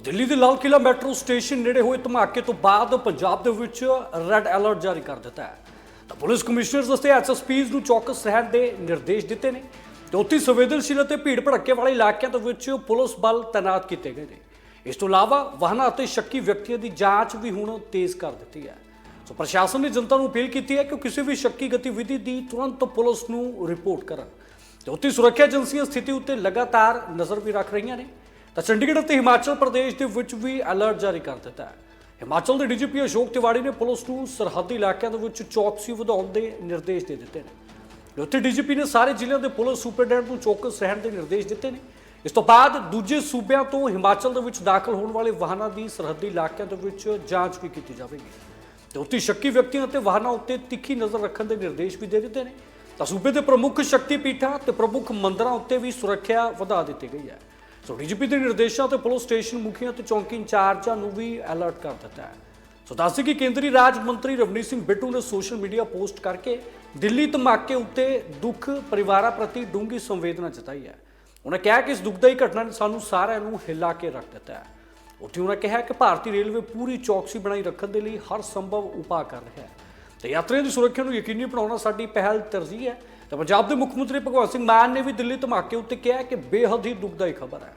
ਤਾਂ ਦਿੱਲੀ ਦੇ Lal Qila metro station ਨੇੜੇ ਹੋਏ ਧਮਾਕੇ ਤੋਂ ਬਾਅਦ ਪੰਜਾਬ ਦੇ ਵਿੱਚ ਰੈੱਡ ਅਲਰਟ ਜਾਰੀ ਕਰ ਦਿੱਤਾ ਹੈ। ਤਾਂ ਪੁਲਿਸ ਕਮਿਸ਼ਨਰਸ ਅਤੇ ਐਸਐਸਪੀਜ਼ ਨੂੰ ਚੌਕਸ ਰਹਿਣ ਦੇ ਨਿਰਦੇਸ਼ ਦਿੱਤੇ ਨੇ। ਤੇ ਉੱਥੇ ਸੰਵੇਦਨਸ਼ੀਲ ਅਤੇ ਭੀੜ ਭੜੱਕੇ ਵਾਲੇ ਇਲਾਕਿਆਂ ਦੇ ਵਿੱਚ ਪੁਲਿਸ ਬਲ ਤਾਇਨਾਤ ਕੀਤੇ ਗਏ ਨੇ। ਇਸ ਤੋਂ ਇਲਾਵਾ ਵਾਹਨਾਂ ਅਤੇ ਸ਼ੱਕੀ ਵਿਅਕਤੀਆਂ ਦੀ ਜਾਂਚ ਵੀ ਹੁਣ ਤੇਜ਼ ਕਰ ਦਿੱਤੀ ਹੈ। ਸੋ ਪ੍ਰਸ਼ਾਸਨ ਨੇ ਜਨਤਾ ਨੂੰ ਅਪੀਲ ਕੀਤੀ ਹੈ ਕਿ ਉਹ ਕਿਸੇ ਵੀ ਸ਼ੱਕੀ ਗਤੀਵਿਧੀ ਦੀ ਤੁਰੰਤ ਪੁਲਿਸ ਨੂੰ ਰਿਪੋਰਟ ਕਰਨ। ਤੇ ਉੱਥੇ ਸੁਰੱਖਿਆ ਏਜੰਸੀਆਂ ਸਥਿਤੀ ਉੱਤੇ ਲਗਾਤਾਰ ਨਜ਼ਰ ਵੀ ਰੱਖ ਰਹੀਆਂ ਨੇ। ਤਾਂ ਚੰਡੀਗੜ੍ਹ ਅਤੇ ਹਿਮਾਚਲ ਪ੍ਰਦੇਸ਼ ਦੇ ਵਿੱਚ ਵੀ ਅਲਰਟ ਜਾਰੀ ਕਰ ਦਿੱਤਾ ਹੈ। ਹਿਮਾਚਲ ਦੇ ਡੀਜੀਪੀ ਅਸ਼ੋਕ ਤਿਵਾੜੀ ਨੇ ਪੁਲਿਸ ਨੂੰ ਸਰਹੱਦੀ ਇਲਾਕਿਆਂ ਦੇ ਵਿੱਚ ਚੌਕਸੀ ਵਧਾਉਣ ਦੇ ਨਿਰਦੇਸ਼ ਦੇ ਦਿੱਤੇ ਨੇ। ਤੇ ਉੱਥੇ ਡੀਜੀਪੀ ਨੇ ਸਾਰੇ ਜ਼ਿਲ੍ਹਿਆਂ ਦੇ ਪੁਲਿਸ ਸੁਪਰਡੈਂਟ ਨੂੰ ਚੌਕਸ ਰਹਿਣ ਦੇ ਨਿਰਦੇਸ਼ ਦਿੱਤੇ ਨੇ। ਇਸ ਤੋਂ ਬਾਅਦ ਦੂਜੇ ਸੂਬਿਆਂ ਤੋਂ ਹਿਮਾਚਲ ਦੇ ਵਿੱਚ ਦਾਖਲ ਹੋਣ ਵਾਲੇ ਵਾਹਨਾਂ ਦੀ ਸਰਹੱਦੀ ਇਲਾਕਿਆਂ ਦੇ ਵਿੱਚ ਜਾਂਚ ਵੀ ਕੀਤੀ ਜਾਵੇਗੀ। ਤੇ ਉੱਥੇ ਸ਼ੱਕੀ ਵਿਅਕਤੀਆਂ ਅਤੇ ਵਾਹਨਾਂ ਉੱਤੇ ਤਿੱਖੀ ਨਜ਼ਰ ਰੱਖਣ ਦੇ ਨਿਰਦੇਸ਼ ਵੀ ਦੇ ਦਿੱਤੇ ਨੇ। ਤਾਂ ਸੂਬੇ ਦੇ ਪ੍ਰਮੁੱਖ ਸ਼ਕਤੀ ਪੀਠਾਂ ਤੇ ਪ੍ਰਮੁੱਖ ਮੰਦਰਾਂ ਉੱਤੇ ਵੀ ਸੁਰੱਖਿਆ ਵਧਾ ਦਿੱਤੀ ਗਈ ਹੈ। ਸੋ ਡੀਜੀਪੀ ਦੇ ਨਿਰਦੇਸ਼ਾਂ ਤੇ ਪੁਲਿਸ ਸਟੇਸ਼ਨ ਮੁਖੀਆਂ ਤੇ ਚੌਂਕੀ ਇੰਚਾਰਜਾਂ ਨੂੰ ਵੀ ਅਲਰਟ ਕਰ ਦਿੱਤਾ ਹੈ। ਸੋ ਦੱਸਦੇ ਕਿ ਕੇਂਦਰੀ ਰਾਜ ਮੰਤਰੀ ਰਵਨੀਤ ਸਿੰਘ ਬਿੱਟੂ ਨੇ ਸੋਸ਼ਲ ਮੀਡੀਆ ਪੋਸਟ ਕਰਕੇ ਦਿੱਲੀ ਧਮਾਕੇ ਉੱਤੇ ਦੁੱਖ ਪਰਿਵਾਰਾਂ ਪ੍ਰਤੀ ਡੂੰਘੀ ਸੰਵੇਦਨਾ ਜਤਾਈ ਹੈ। ਉਹਨਾਂ ਕਿਹਾ ਕਿ ਇਸ ਦੁਖਦਾਈ ਘਟਨਾ ਨੇ ਸਾਨੂੰ ਸਾਰਿਆਂ ਨੂੰ ਹਿਲਾ ਕੇ ਰੱਖ ਦਿੱਤਾ ਹੈ। ਉੱਥੇ ਉਹਨਾਂ ਕਿਹਾ ਕਿ ਭਾਰਤੀ ਰੇਲਵੇ ਪੂਰੀ ਚੌਕਸੀ ਬਣਾਈ ਰੱਖਣ ਦੇ ਲਈ ਹਰ ਸੰਭਵ ਉਪਾਅ ਕਰ ਰਿਹਾ ਹੈ। ਤੇ ਯਾਤਰੀਆਂ ਦੀ ਸੁਰੱਖਿਆ ਨੂੰ ਯਕੀਨੀ ਬਣਾਉਣਾ ਸਾਡੀ ਪਹਿਲ ਤਰਜੀਹ ਹੈ। ਤਾਂ ਪੰਜਾਬ ਦੇ ਮੁੱਖ ਮੰਤਰੀ ਭਗਵੰਤ ਸਿੰਘ ਮਾਨ ਨੇ ਵੀ ਦਿੱਲੀ ਧਮਾਕੇ ਉੱਤੇ ਕਿਹਾ ਕਿ ਬੇਹੱਦ ਹੀ ਦੁਖਦਾਈ ਖਬਰ ਹੈ।